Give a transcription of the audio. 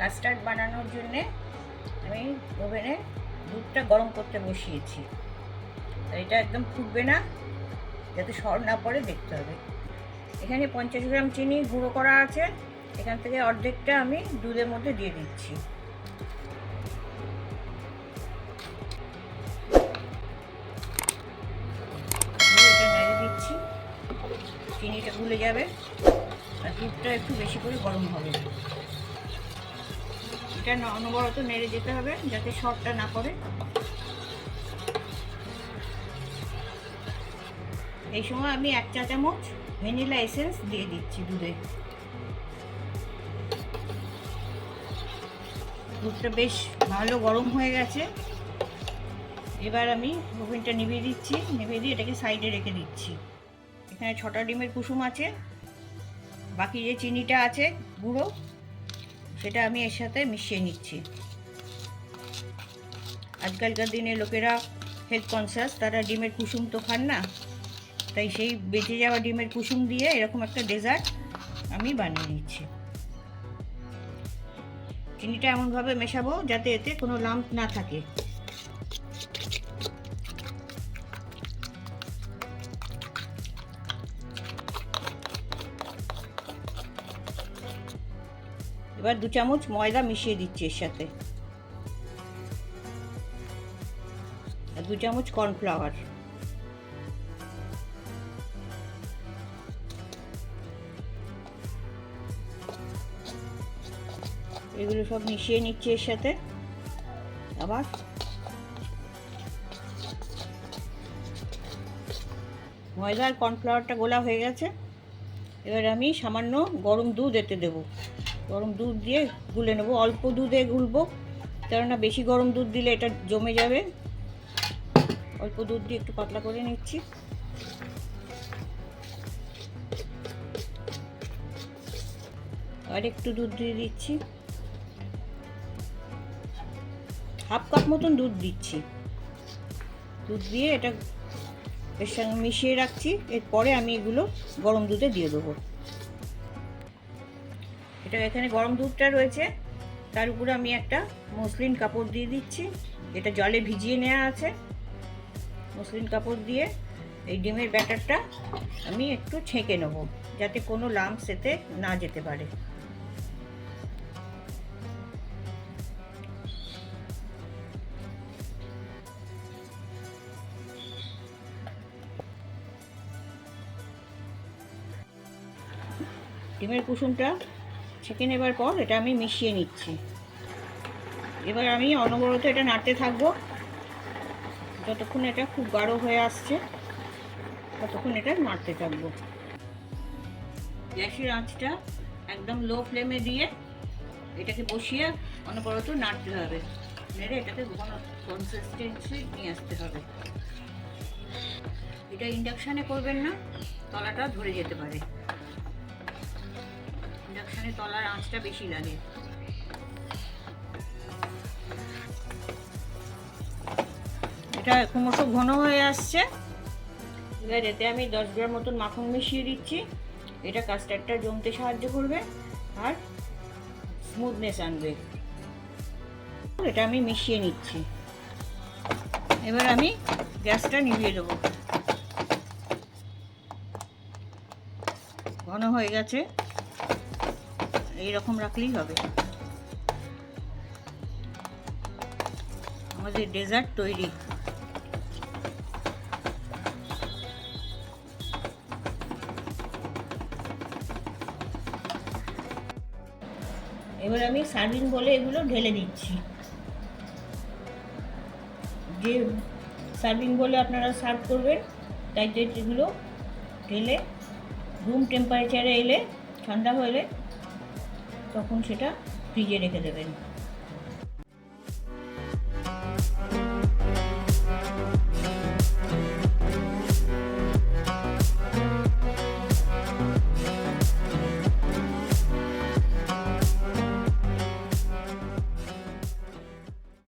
Custard বানানোর জন্যে আমি ওভেনে দুধটা গরম করতে বসিয়েছি। এটা একদম ফুটবে না, যাতে সর না পড়ে, দেখতে হবে। এখানে পঞ্চাশ গ্রাম চিনি গুঁড়ো করা আছে, এখান থেকে অর্ধেকটা আমি দুধের মধ্যে দিয়ে দিচ্ছি। দিচ্ছি, চিনিটা গুলে যাবে, আর দুধটা একটু বেশি করে গরম হবে। এটা অনবরত নেড়ে যেতে হবে যাতে শর্টটা না পড়ে। এই সময় আমি এক চা চামচ ভ্যানিলা এসেন্স দিয়ে দিচ্ছি দুধে। দুধটা বেশ ভালো গরম হয়ে গেছে। এবার আমি ওভেনটা নিভিয়ে দিচ্ছি, নিভিয়ে দিয়ে এটাকে সাইডে রেখে দিচ্ছি। এখানে ছটা ডিমের কুসুম আছে, বাকি যে চিনিটা আছে, গুঁড়ো সেটা আমি এর সাথে মিশিয়ে নিচ্ছি। আজকালকার দিনে লোকেরা হেলথ কনসিয়াস তারা ডিমের কুসুম তো খান না, তাই সেই বেঁচে যাওয়া ডিমের কুসুম দিয়ে এরকম একটা ডেজার্ট আমি বানিয়ে নিচ্ছি। চিনিটা এমনভাবে মেশাবো যাতে এতে কোনো লাম্প না থাকে। এবার দু চামচ ময়দা মিশিয়ে দিচ্ছি এর সাথে। আর দু চামচ কর্নফ্লাওয়ার। এগুলো সব মিশিয়ে নিচ্ছি এর সাথে। আবার ময়দা আর কর্নফ্লাওয়ারটা গোলা হয়ে গেছে। এবার আমি সামান্য গরম দুধ এতে দেবো। গরম দুধ দিয়ে গুলে নেব। অল্প দুধে গুলবো। কেননা বেশি গরম দুধ দিলে এটা জমে যাবে। অল্প দুধ দিয়ে একটু পাতলা করে নিচ্ছি। আর একটু দুধ দিয়ে দিচ্ছি। হাফ কাপ মতন দুধ দিচ্ছি। দুধ দিয়ে এটা এর সঙ্গে মিশিয়ে রাখছি। এরপরে আমি এগুলো গরম দুধে দিয়ে দেবো। এটা এখানে গরম দুধটা রয়েছে। তার উপরে আমি একটা মসলিন কাপড় দিয়ে দিচ্ছি। এটা জলে ভিজিয়ে নেওয়া আছে। মসলিন কাপড় দিয়ে এই ডিমের ব্যাটারটা আমি একটু ছেঁকে নেব, যাতে কোনো লাম্পস এতে না যেতে পারে। ডিমের কুসুমটা ছেঁকে নেবার পর এটা আমি মিশিয়ে নিচ্ছি। এবার আমি অনবরত এটা নাড়তে থাকব। যতক্ষণ এটা খুব গাঢ় হয়ে আসছে, ততক্ষণ এটা নাড়তে থাকব। গ্যাসের আঁচটা একদম লো ফ্লেমে দিয়ে এটাকে বসিয়ে অনবরত নাড়তে হবে। নেড়ে এটাকে কোনো কনসিস্টেন্সি নিয়ে আসতে হবে। এটা ইন্ডাকশানে করবেন না, তলাটা ধরে যেতে পারে। ইন্ডাকশানে তলার আঁচটা বেশি লাগে। এটা ক্রমশ ঘন হয়ে আসছে। এবার এতে আমি দশ গ্রাম মতন মাখন মিশিয়ে দিচ্ছি। এটা কাস্টার্ডটা জমতে সাহায্য করবে আর স্মুথনেস আনবে। এটা আমি মিশিয়ে নিচ্ছি। এবার আমি গ্যাসটা নিভিয়ে দেবো। ঘন হয়ে গেছে। এই রকম রাখলেই হবে। আমাদের ডেজার্ট তৈরি। এবার আমি সার্ভিং বলে এগুলো ঢেলে দিচ্ছি। যে সার্ভিং বলে আপনারা সার্ভ করবেন তাইতে এগুলো ঢেলে, রুম টেম্পারেচারে এলে ঠান্ডা হলে তখন সেটা ফ্রিজে রেখে দেবেন।